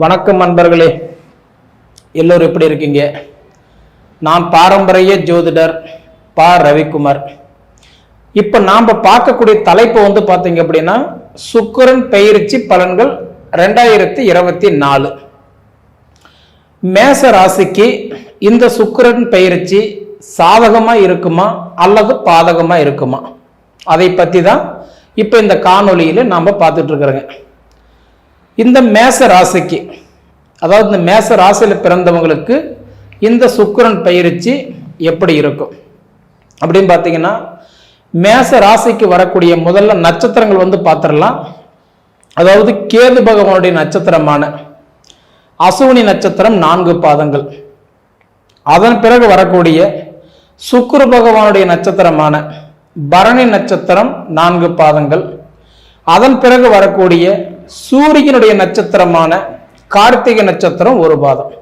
வணக்கம் நண்பர்களே. எல்லோரும் எப்படி இருக்கீங்க? நான் பாரம்பரிய ஜோதிடர் பா. ரவிக்குமார். இப்போ நாம் பார்க்கக்கூடிய தலைப்பு வந்து பார்த்தீங்க அப்படின்னா சுக்கரன் பெயர்ச்சி பலன்கள் ரெண்டாயிரத்தி இருபத்தி நாலு. மேச ராசிக்கு இந்த சுக்கரன் பெயர்ச்சி சாதகமாக இருக்குமா அல்லது பாதகமாக இருக்குமா? அதை பற்றி தான் இப்போ இந்த காணொளியில் நாம் பார்த்துட்டு இந்த மேச ராசிக்கு அதாவது இந்த மேச ராசியில் பிறந்தவங்களுக்கு இந்த சுக்கிரன் பயிற்சி எப்படி இருக்கும்? அப்படின்னு பார்த்தீங்கன்னா மேச ராசிக்கு வரக்கூடிய முதல்ல நட்சத்திரங்கள் வந்து பார்த்துடலாம். அதாவது கேது பகவானுடைய நட்சத்திரமான அசுவினி நட்சத்திரம் நான்கு பாதங்கள். அதன் பிறகு வரக்கூடிய சுக்குரு பகவானுடைய நட்சத்திரமான பரணி நட்சத்திரம் நான்கு பாதங்கள். அதன் பிறகு வரக்கூடிய சூரியனுடைய நட்சத்திரமான கார்த்திகை நட்சத்திரம் ஒரு பாதம்.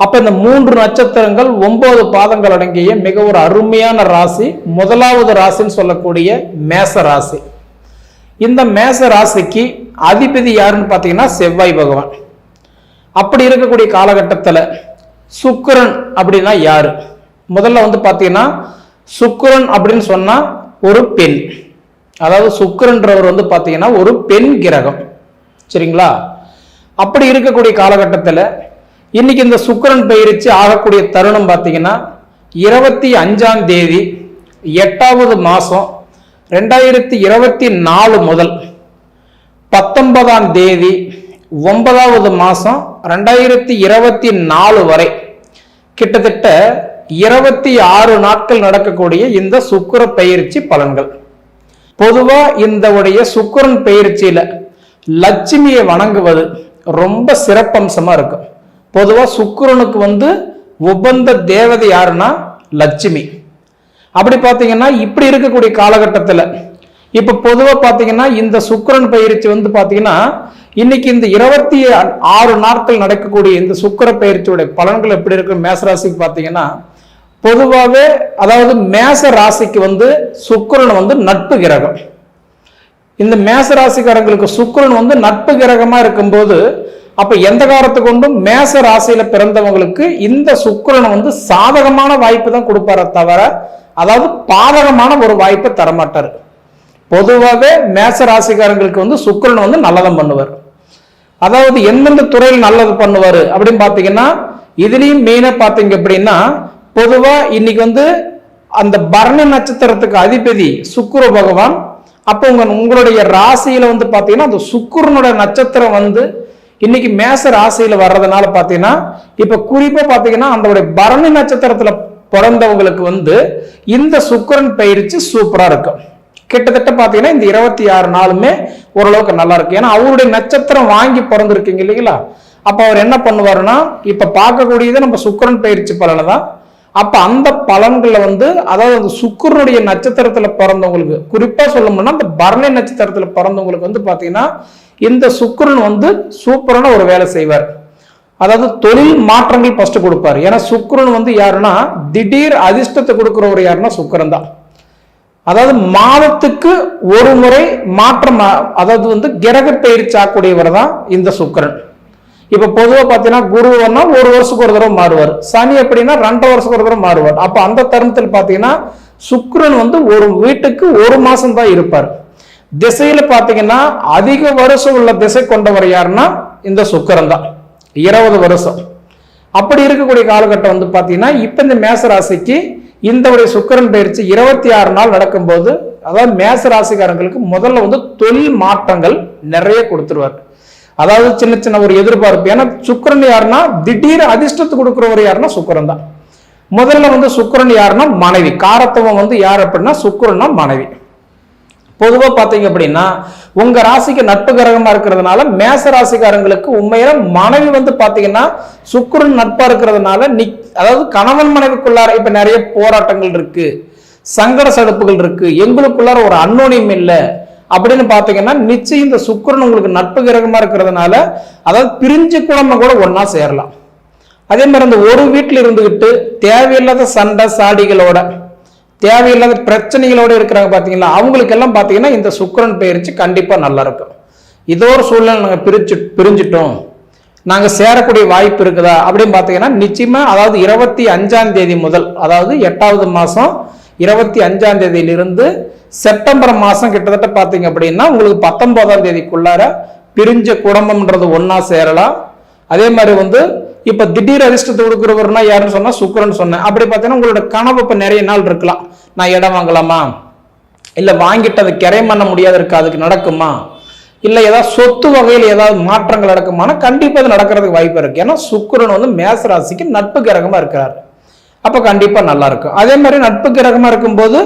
அப்ப இந்த மூன்று நட்சத்திரங்கள் ஒன்பது பாதங்கள் அடங்கிய மிக ஒரு அருமையான ராசி முதலாவது ராசின்னு சொல்லக்கூடிய மேச ராசி. இந்த மேச ராசிக்கு அதிபதி யாருன்னு பார்த்தீங்கன்னா செவ்வாய் பகவான். அப்படி இருக்கக்கூடிய காலகட்டத்தில் சுக்கிரன் அப்படின்னா யாரு? முதல்ல வந்து பார்த்தீங்கன்னா சுக்கரன் அப்படின்னு சொன்னால் ஒரு பெண். அதாவது சுக்கரன்றவர் வந்து பார்த்தீங்கன்னா ஒரு பெண் கிரகம். சரிங்களா? அப்படி இருக்கக்கூடிய காலகட்டத்தில் இன்னைக்கு இந்த சுக்கரன் பயிற்சி ஆகக்கூடிய தருணம் பார்த்தீங்கன்னா இருபத்தி அஞ்சாம் தேதி எட்டாவது மாதம் ரெண்டாயிரத்தி இருபத்தி நாலு முதல் பத்தொன்பதாம் தேதி ஒன்பதாவது மாதம் ரெண்டாயிரத்தி இருபத்தி நாலு வரை கிட்டத்தட்ட இருபத்தி ஆறு நாட்கள் நடக்கக்கூடிய இந்த சுக்கர பயிற்சி பலன்கள். பொதுவாக இந்த உடைய சுக்கரன் பயிற்சியில் லட்சுமியை வணங்குவது ரொம்ப சிறப்பம்சமாக இருக்கும் பொதுவாக சுக்கரனுக்கு வந்து உபந்த தேவதை யாருன்னா லட்சுமி. அப்படி பார்த்தீங்கன்னா இப்படி இருக்கக்கூடிய காலகட்டத்தில் இப்போ பொதுவாக பார்த்தீங்கன்னா இந்த சுக்கரன் பயிற்சி வந்து பார்த்தீங்கன்னா இன்னைக்கு இந்த இருபத்தி ஆறு நாட்கள் நடக்கக்கூடிய இந்த சுக்கர பயிற்சியுடைய பலன்கள் எப்படி இருக்கு? மேசராசிக்கு பார்த்தீங்கன்னா பொதுவாகவே அதாவது மேச ராசிக்கு வந்து சுக்கிரன் வந்து நட்பு கிரகம். இந்த மேச ராசிக்காரங்களுக்கு சுக்கிரன் வந்து நட்பு கிரகமா இருக்கும்போது அப்ப எந்த காலத்து கொண்டும் மேச ராசியில பிறந்தவங்களுக்கு இந்த சுக்கரன் வந்து சாதகமான வாய்ப்பு தான் கொடுப்பார தவிர அதாவது பாதகமான ஒரு வாய்ப்பை தரமாட்டார். பொதுவாகவே மேச ராசிக்காரங்களுக்கு வந்து சுக்கரன் வந்து நல்லதம் பண்ணுவார். அதாவது எந்தெந்த துறையில் நல்லது பண்ணுவார் அப்படின்னு பார்த்தீங்கன்னா இதுலேயும் மெயினாக பார்த்தீங்க அப்படின்னா பொதுவாக இன்னைக்கு வந்து அந்த பரண நட்சத்திரத்துக்கு அதிபதி சுக்குர பகவான் அப்போ உங்க உங்களுடைய ராசியில வந்து பார்த்தீங்கன்னா அந்த சுக்கிரனுடைய நட்சத்திரம் வந்து இன்னைக்கு மேச ராசியில வர்றதுனால பார்த்தீங்கன்னா இப்ப குறிப்பா பார்த்தீங்கன்னா அந்த பரணி நட்சத்திரத்துல பிறந்தவங்களுக்கு வந்து இந்த சுக்கரன் பயிற்சி சூப்பரா இருக்கும். கிட்டத்தட்ட பார்த்தீங்கன்னா இந்த இருபத்தி ஆறு நாளுமே ஓரளவுக்கு நல்லா இருக்கு ஏன்னா அவருடைய நட்சத்திரம் வாங்கி பிறந்திருக்கீங்க இல்லைங்களா? அப்போ அவர் என்ன பண்ணுவாருன்னா இப்போ பார்க்கக்கூடியது நம்ம சுக்கரன் பயிற்சி பலனை தான். அப்ப அந்த பலன்களில் வந்து அதாவது அந்த சுக்கரனுடைய நட்சத்திரத்துல பிறந்தவங்களுக்கு குறிப்பா சொல்லணும்னா அந்த பரணி நட்சத்திரத்துல பிறந்தவங்களுக்கு வந்து பாத்தீங்கன்னா இந்த சுக்கரன் வந்து சூப்பரான ஒரு வேலை செய்வார். அதாவது தொழில் மாற்றங்கள் ஃபர்ஸ்ட் கொடுப்பாரு. ஏன்னா சுக்கரன் வந்து யாருன்னா திடீர் அதிர்ஷ்டத்தை கொடுக்குறவர் யாருன்னா சுக்கிரன் தான். அதாவது மாதத்துக்கு ஒரு முறை மாற்றம் அதாவது வந்து கிரக பயிற்சி தான் இந்த சுக்கிரன். இப்ப பொதுவா பாத்தீங்கன்னா குருவன்னா ஒரு வருஷத்துக்கு ஒரு தடவை மாறுவார். சனி எப்படின்னா ரெண்டு வருஷத்துக்கு ஒரு தடவை மாறுவார். அப்ப அந்த தருணத்தில் பாத்தீங்கன்னா சுக்ரன் வந்து ஒரு வீட்டுக்கு ஒரு மாசம் தான் இருப்பார். திசையில பாத்தீங்கன்னா அதிக வருஷம் உள்ள திசை கொண்டவர் யாருன்னா இந்த சுக்கரன் தான். இருபது வருஷம். அப்படி இருக்கக்கூடிய காலகட்டம் வந்து பாத்தீங்கன்னா இப்ப இந்த மேச ராசிக்கு இந்த உடைய சுக்கிரன் பயிற்சி இருபத்தி ஆறு நாள் நடக்கும்போது அதாவது மேச ராசிக்காரங்களுக்கு முதல்ல வந்து தொழில் மாற்றங்கள் நிறைய கொடுத்துருவார். அதாவது சின்ன சின்ன ஒரு எதிர்பார்ப்பு. ஏன்னா சுக்கரன் யாருன்னா திடீர் அதிர்ஷ்டத்தை கொடுக்குறவர் யாருன்னா சுக்கரன் தான். முதல்ல வந்து சுக்கரன் யாருன்னா மனைவி. காரத்துவம் வந்து யார் அப்படின்னா சுக்கரன்னா மனைவி. பொதுவாக பார்த்தீங்க அப்படின்னா உங்க ராசிக்கு நட்பு கிரகமா இருக்கிறதுனால மேச ராசிக்காரங்களுக்கு உண்மையில மனைவி வந்து பாத்தீங்கன்னா சுக்கரன் நட்பா இருக்கிறதுனால நி அதாவது கணவன் மனைவிக்குள்ளார இப்ப நிறைய போராட்டங்கள் இருக்கு. சங்கட சடுப்புகள் இருக்கு. எங்களுக்குள்ளார ஒரு அன்னோனியம் இல்லை. அப்படின்னு பார்த்தீங்கன்னா நிச்சயம் இந்த சுக்கரன் உங்களுக்கு நட்பு கிரகமாக இருக்கிறதுனால அதாவது பிரிஞ்சு குழம்பு கூட ஒன்றா சேரலாம். அதே மாதிரி அந்த ஒரு வீட்டில் இருந்துக்கிட்டு தேவையில்லாத சண்டை சாடிகளோட தேவையில்லாத பிரச்சனைகளோடு இருக்கிறாங்க பார்த்தீங்களா அவங்களுக்கெல்லாம் பார்த்தீங்கன்னா இந்த சுக்கரன் பயிற்சி கண்டிப்பாக நல்லா இருக்கும். இதோ ஒரு சூழ்நிலை நாங்கள் பிரிச்சு பிரிஞ்சிட்டோம். நாங்கள் சேரக்கூடிய வாய்ப்பு இருக்குதா அப்படின்னு பார்த்தீங்கன்னா நிச்சயமாக அதாவது இருபத்தி அஞ்சாம் தேதி முதல் அதாவது எட்டாவது மாதம் இருபத்தி அஞ்சாம் தேதியிலிருந்து செப்டம்பர் மாதம் கிட்டத்தட்ட பார்த்தீங்க அப்படின்னா உங்களுக்கு பத்தொன்பதாம் தேதிக்குள்ளார பிரிஞ்ச குடும்பம்ன்றது ஒன்றா சேரலாம். அதே மாதிரி வந்து இப்போ திடீர் அதிர்ஷ்டத்தை கொடுக்குறவர்னா யாருன்னு சொன்னால் சுக்கரன் சொன்னேன். அப்படி பார்த்தீங்கன்னா உங்களோட கனவு இப்போ நிறைய நாள் இருக்கலாம். நான் இடம் வாங்கலாமா? இல்லை வாங்கிட்டு அதை கிரை பண்ண முடியாது இருக்கு அதுக்கு நடக்குமா? இல்லை ஏதாவது சொத்து வகையில் ஏதாவது மாற்றங்கள் நடக்குமானா கண்டிப்பாக அது நடக்கிறதுக்கு வாய்ப்பு இருக்குது ஏன்னா சுக்கரன் வந்து மேசராசிக்கு நட்பு கிரகமாக இருக்கிறார். அப்போ கண்டிப்பாக நல்லாயிருக்கும் அதே மாதிரி நட்பு கிரகமாக இருக்கும்போது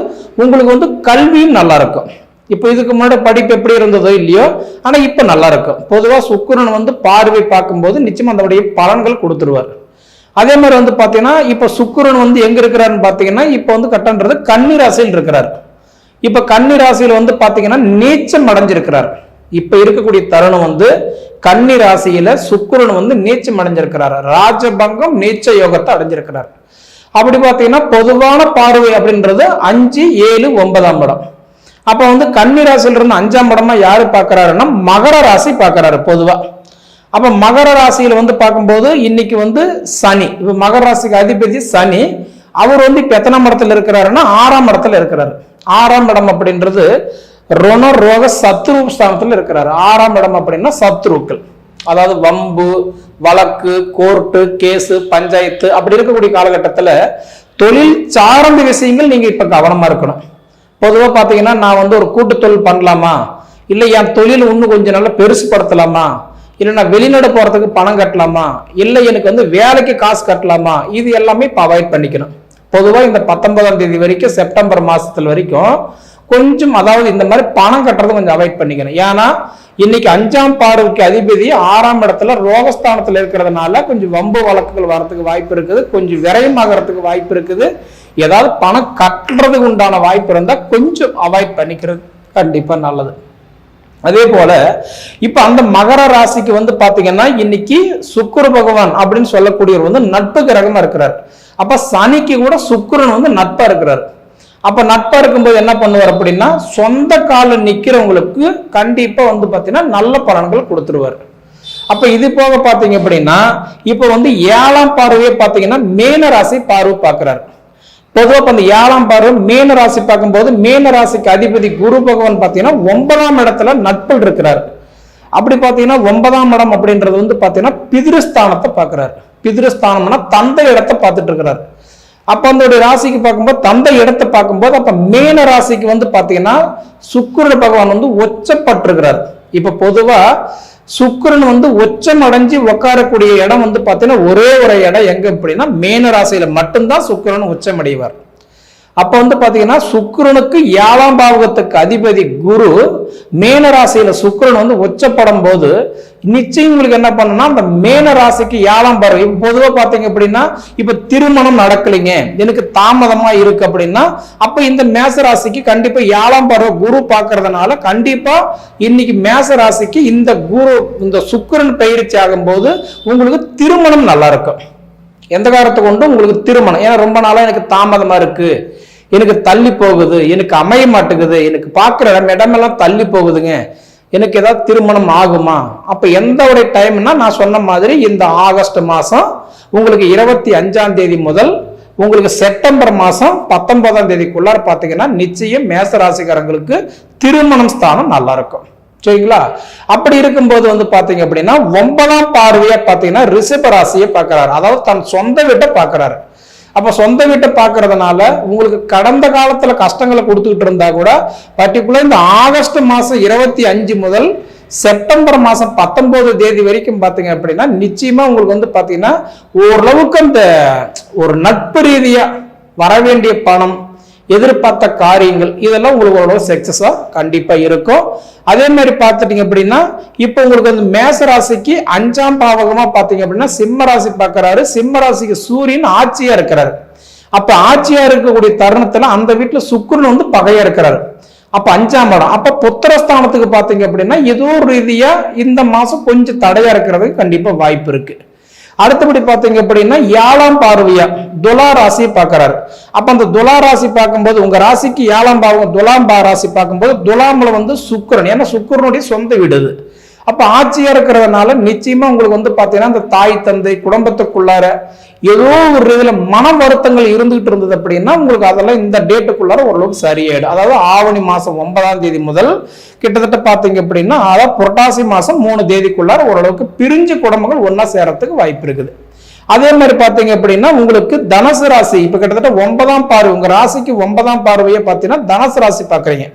உங்களுக்கு வந்து கல்வியும் நல்லாயிருக்கும் இப்போ இதுக்கு முன்னாடி படிப்பு எப்படி இருந்ததோ இல்லையோ ஆனால் இப்போ நல்லா இருக்கும். பொதுவா சுக்கிரன் வந்து பார்வை பார்க்கும்போது நிச்சயம் அதனுடைய பலன்கள் கொடுத்துருவார். அதே மாதிரி வந்து பார்த்தீங்கன்னா இப்போ சுக்கிரன் வந்து எங்கே இருக்கிறாருன்னு பார்த்தீங்கன்னா இப்போ வந்து கட்டன்றது கன்னி ராசியில் இருக்கிறார். இப்போ கன்னி வந்து பார்த்தீங்கன்னா நீச்சம் அடைஞ்சிருக்கிறார். இப்போ இருக்கக்கூடிய தருணம் வந்து கன்னி ராசியில வந்து நீச்சம் அடைஞ்சிருக்கிறார். ராஜபங்கம் நீச்ச யோகத்தை அடைஞ்சிருக்கிறார். அப்படி பார்த்தீங்கன்னா பொதுவான பார்வை அப்படின்றது அஞ்சு ஏழு ஒன்பதாம் படம் அப்போ வந்து கன்னி ராசியில இருந்து அஞ்சாம் படமாக யார் பார்க்கறாருன்னா மகர ராசி பார்க்கறாரு பொதுவாக அப்போ மகர ராசியில் வந்து பார்க்கும்போது இன்னைக்கு வந்து சனி. இப்போ மகர ராசிக்கு அதிபதி சனி. அவர் வந்து இப்போ எத்தனாம் மடத்தில் இருக்கிறாருன்னா ஆறாம் இடத்துல இருக்கிறாரு. ஆறாம் இடம் அப்படின்றது ருண ரோக சத்ரு ஸ்தானத்தில் இருக்கிறாரு. ஆறாம் இடம் அப்படின்னா சத்ருக்கள். அதாவது வம்பு வழக்கு கோர்ட்டு கேஸு பஞ்சாயத்து அப்படி இருக்கக்கூடிய காலகட்டத்தில் தொழில் சார்ந்த விஷயங்கள் நீங்கள் இப்போ கவனமாக இருக்கணும். பொதுவாக பார்த்தீங்கன்னா நான் வந்து ஒரு கூட்டு தொழில் பண்ணலாமா? இல்லை என் தொழில் இன்னும் கொஞ்சம் நல்லா பெருசுப்படுத்தலாமா இல்லை நான் வெளிநாடு போகிறதுக்கு பணம் கட்டலாமா? இல்லை எனக்கு வந்து வேலைக்கு காசு கட்டலாமா? இது எல்லாமே இப்போ அவாய்ட் பண்ணிக்கணும். பொதுவாக இந்த பத்தொன்பதாம் தேதி வரைக்கும் செப்டம்பர் மாதத்தில் வரைக்கும் கொஞ்சம் அதாவது இந்த மாதிரி பணம் கட்டுறதை கொஞ்சம் அவாய்ட் பண்ணிக்கணும். ஏன்னா இன்னைக்கு அஞ்சாம் பார்வைக்கு அதிபதி ஆறாம் இடத்துல ரோகஸ்தானத்தில் இருக்கிறதுனால கொஞ்சம் வம்பு வழக்குகள் வரத்துக்கு வாய்ப்பு இருக்குது. கொஞ்சம் விரயமாகறதுக்கு வாய்ப்பு இருக்குது. ஏதாவது பணம் கட்டுறதுக்கு உண்டான வாய்ப்பு இருந்தால் கொஞ்சம் அவாய்ட் பண்ணிக்கிறது கண்டிப்பாக நல்லது. அதே போல இப்ப அந்த மகர ராசிக்கு வந்து பாத்தீங்கன்னா இன்னைக்கு சுக்கிர பகவான் அப்படின்னு சொல்லக்கூடியவர் வந்து நட்பு கிரகமா இருக்கிறார். அப்ப சனிக்கு கூட சுக்குரன் வந்து நட்பா இருக்கிறார். அப்ப நட்பா இருக்கும்போது என்ன பண்ணுவார் அப்படின்னா சொந்த கால நிக்கிறவங்களுக்கு கண்டிப்பா வந்து பாத்தீங்கன்னா நல்ல பலன்கள் கொடுத்துருவார். அப்ப இது போக பாத்தீங்க அப்படின்னா இப்ப வந்து ஏழாம் பார்வையை பாத்தீங்கன்னா மேன ராசி பார்வை பார்க்கிறார். பொதுவாக இப்போ இந்த ஏழாம் பார்வை மேன ராசி பார்க்கும்போது மேன ராசிக்கு அதிபதி குரு பகவான் பார்த்தீங்கன்னா ஒன்பதாம் இடத்துல நட்பல் இருக்கிறார். அப்படி பார்த்தீங்கன்னா ஒன்பதாம் இடம் அப்படின்றது வந்து பார்த்தீங்கன்னா பிதிருஸ்தானத்தை பார்க்குறாரு. பிதிருஸ்தானம்னா தந்தை இடத்தை பார்த்துட்டு இருக்கிறார். அப்ப அந்த ராசிக்கு பார்க்கும்போது தந்தை இடத்தை பார்க்கும்போது அப்ப மேன ராசிக்கு வந்து பாத்தீங்கன்னா சுக்கரன் பகவான் வந்து ஒச்சப்பட்டிருக்கிறார். இப்ப பொதுவா சுக்கரன் வந்து ஒச்சம் அடைஞ்சு உட்காரக்கூடிய இடம் வந்து பாத்தீங்கன்னா ஒரே ஒரு இடம். எங்க அப்படின்னா மேன ராசியில மட்டும்தான் சுக்கரன் உச்சம் அடைவார். அப்ப வந்து பாத்தீங்கன்னா சுக்கரனுக்கு ஏழாம் பாவகத்துக்கு அதிபதி குரு மேன ராசியில சுக்கிரன் வந்து உச்சப்படும் போது நிச்சயம் உங்களுக்கு என்ன பண்ணணும்னா அந்த மேன ராசிக்கு ஏழாம் பாவம். இப்ப பொதுவா பாத்தீங்க அப்படின்னா இப்ப திருமணம் நடக்கலைங்க. எனக்கு தாமதமா இருக்கு அப்படின்னா அப்ப இந்த மேச ராசிக்கு கண்டிப்பா ஏழாம் பார்வை குரு பார்க்கறதுனால கண்டிப்பா இன்னைக்கு மேச ராசிக்கு இந்த குரு இந்த சுக்கரன் பயிற்சி ஆகும்போது உங்களுக்கு திருமணம் நல்லா இருக்கும். எந்த காரணத்தை கொண்டும் உங்களுக்கு திருமணம்? ஏன்னா ரொம்ப நாளாக எனக்கு தாமதமாக இருக்குது எனக்கு தள்ளி போகுது. எனக்கு அமைய மாட்டேங்குது. எனக்கு பார்க்குற இடம் இடமெல்லாம் தள்ளி போகுதுங்க. எனக்கு ஏதாவது திருமணம் ஆகுமா? அப்போ எந்த ஒரு டைம்னா நான் சொன்ன மாதிரி இந்த ஆகஸ்ட் மாதம் உங்களுக்கு இருபத்தி அஞ்சாம் தேதி முதல் உங்களுக்கு செப்டம்பர் மாதம் பத்தொன்பதாம் தேதிக்குள்ளார பார்த்தீங்கன்னா நிச்சயம் மேச ராசிக்காரங்களுக்கு திருமணம் ஸ்தானம் நல்லா இருக்கும். சரிங்களா? அப்படி இருக்கும்போது வந்து பாத்தீங்க அப்படின்னா ஒன்பதாம் பார்வையா பாத்தீங்கன்னா ரிஷப ராசியை பார்க்கறாரு. அதாவது தன் சொந்த வீட்டை பார்க்கறாரு. அப்ப சொந்த வீட்டை பார்க்கறதுனால உங்களுக்கு கடந்த காலத்துல கஷ்டங்களை கொடுத்துக்கிட்டு இருந்தா கூட பர்டிகுலர் இந்த ஆகஸ்ட் மாசம் இருபத்தி அஞ்சு முதல் செப்டம்பர் மாசம் பத்தொன்பது தேதி வரைக்கும் பாத்தீங்க அப்படின்னா நிச்சயமா உங்களுக்கு வந்து பாத்தீங்கன்னா ஓரளவுக்கு அந்த ஒரு நட்பு ரீதியா வர வேண்டிய பணம் எதிர்பார்த்த காரியங்கள் இதெல்லாம் உங்களுக்கு ஓரளவு சக்சஸா கண்டிப்பா இருக்கும். அதே மாதிரி பார்த்துட்டீங்க அப்படின்னா இப்போ உங்களுக்கு வந்து மேச ராசிக்கு அஞ்சாம் பாவகமா பார்த்தீங்க அப்படின்னா சிம்ம ராசி பார்க்கறாரு. சிம்ம ராசிக்கு சூரியன் ஆட்சியா இருக்கிறாரு. அப்ப ஆட்சியா இருக்கக்கூடிய தருணத்துல அந்த வீட்டுல சுக்கிரன் வந்து பகையா இருக்கிறாரு. அப்ப அஞ்சாம் இடம் அப்ப புத்திரஸ்தானத்துக்கு பாத்தீங்க அப்படின்னா ஏதோ ஒரு ரீதியா இந்த மாசம் கொஞ்சம் தடையா இருக்கிறதுக்கு கண்டிப்பா வாய்ப்பு இருக்கு. அடுத்தபடி பார்த்தீங்க அப்படின்னா ஏழாம் பார்வையா? துலா ராசியை பார்க்கிறாரு. அப்ப அந்த துலா ராசி பார்க்கும்போது உங்க ராசிக்கு ஏழாம் பாவம் துலாம் பா ராசி பார்க்கும்போது துலாம்ல வந்து சுக்கிரன். ஏன்னா சுக்கரனுடைய சொந்த வீடு அது. அப்போ ஆட்சியாக இருக்கிறதுனால நிச்சயமாக உங்களுக்கு வந்து பார்த்தீங்கன்னா இந்த தாய் தந்தை குடும்பத்துக்குள்ளார ஏதோ ஒரு இதில் மன வருத்தங்கள் இருந்துகிட்டு இருந்தது அப்படின்னா உங்களுக்கு அதெல்லாம் இந்த டேட்டுக்குள்ளார ஓரளவுக்கு சரியாயிடும். அதாவது ஆவணி மாதம் ஒன்பதாம் தேதி முதல் கிட்டத்தட்ட பார்த்தீங்க அப்படின்னா அதாவது புரட்டாசி மாதம் மூணு தேதிக்குள்ளார ஓரளவுக்கு பிரிஞ்சு குடும்பங்கள் ஒன்றா சேரத்துக்கு வாய்ப்பு இருக்குது. அதே மாதிரி பார்த்தீங்க அப்படின்னா உங்களுக்கு தனுசு ராசி இப்போ கிட்டத்தட்ட ஒன்பதாம் பார்வை உங்கள் ராசிக்கு ஒன்பதாம் பார்வையை பார்த்தீங்கன்னா தனுசு ராசி பார்க்குறீங்க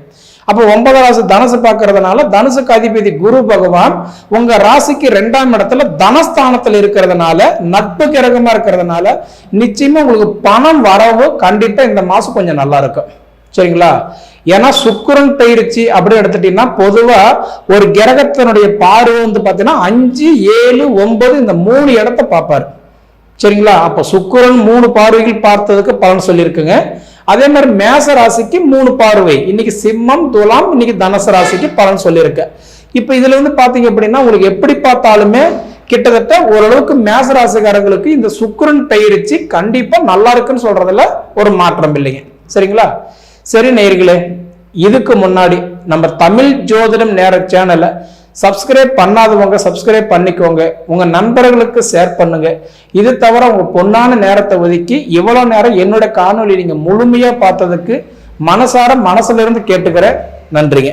அப்போ ஒன்பதாம் ராசி தனுசு பார்க்கறதுனால தனுசுக்கு அதிபதி குரு பகவான் உங்க ராசிக்கு ரெண்டாம் இடத்துல தனஸ்தானத்தில் இருக்கிறதுனால நட்பு கிரகமா இருக்கிறதுனால நிச்சயமா உங்களுக்கு பணம் வரவு கண்டிப்பா இந்த மாசம் கொஞ்சம் நல்லா இருக்கும். சரிங்களா? ஏன்னா சுக்கரன் பயிற்சி அப்படின்னு எடுத்துட்டீங்கன்னா பொதுவா ஒரு கிரகத்தினுடைய பார்வை வந்து பார்த்தீங்கன்னா அஞ்சு ஏழு ஒன்பது இந்த மூணு இடத்த பார்ப்பாரு. சரிங்களா? அப்ப சுக்கரன் மூணு பார்வைகள் பார்த்ததுக்கு பலன் சொல்லியிருக்குங்க. அதே மாதிரி மேச ராசிக்கு மூணு பார்வை. இன்னைக்கு சிம்மம் துலாம் இன்னைக்கு தனுசு ராசிக்கு பலன் சொல்லியிருக்கு. இப்ப இதுல இருந்து பாத்தீங்க அப்படின்னா உங்களுக்கு எப்படி பார்த்தாலுமே கிட்டத்தட்ட ஓரளவுக்கு மேச ராசிக்காரங்களுக்கு இந்த சுக்கிரன் பயிற்சி கண்டிப்பா நல்லா இருக்குன்னு சொல்றதுல ஒரு மாற்றம் இல்லைங்க. சரிங்களா? சரி நேர்களே இதுக்கு முன்னாடி நம்ம தமிழ் ஜோதிடம் நேர சேனலை சப்ஸ்கிரைப் பண்ணாதவங்க சப்ஸ்கிரைப் பண்ணிக்கோங்க. உங்கள் நண்பர்களுக்கு ஷேர் பண்ணுங்க. இது தவிர உங்கள் பொண்ணான நேரத்தை ஒதுக்கி இவ்வளோ நேரம் என்னோட காணொலி நீங்கள் முழுமையாக பார்த்ததுக்கு மனசார மனசுலேருந்து கேட்டுக்கிறேன். நன்றிங்க.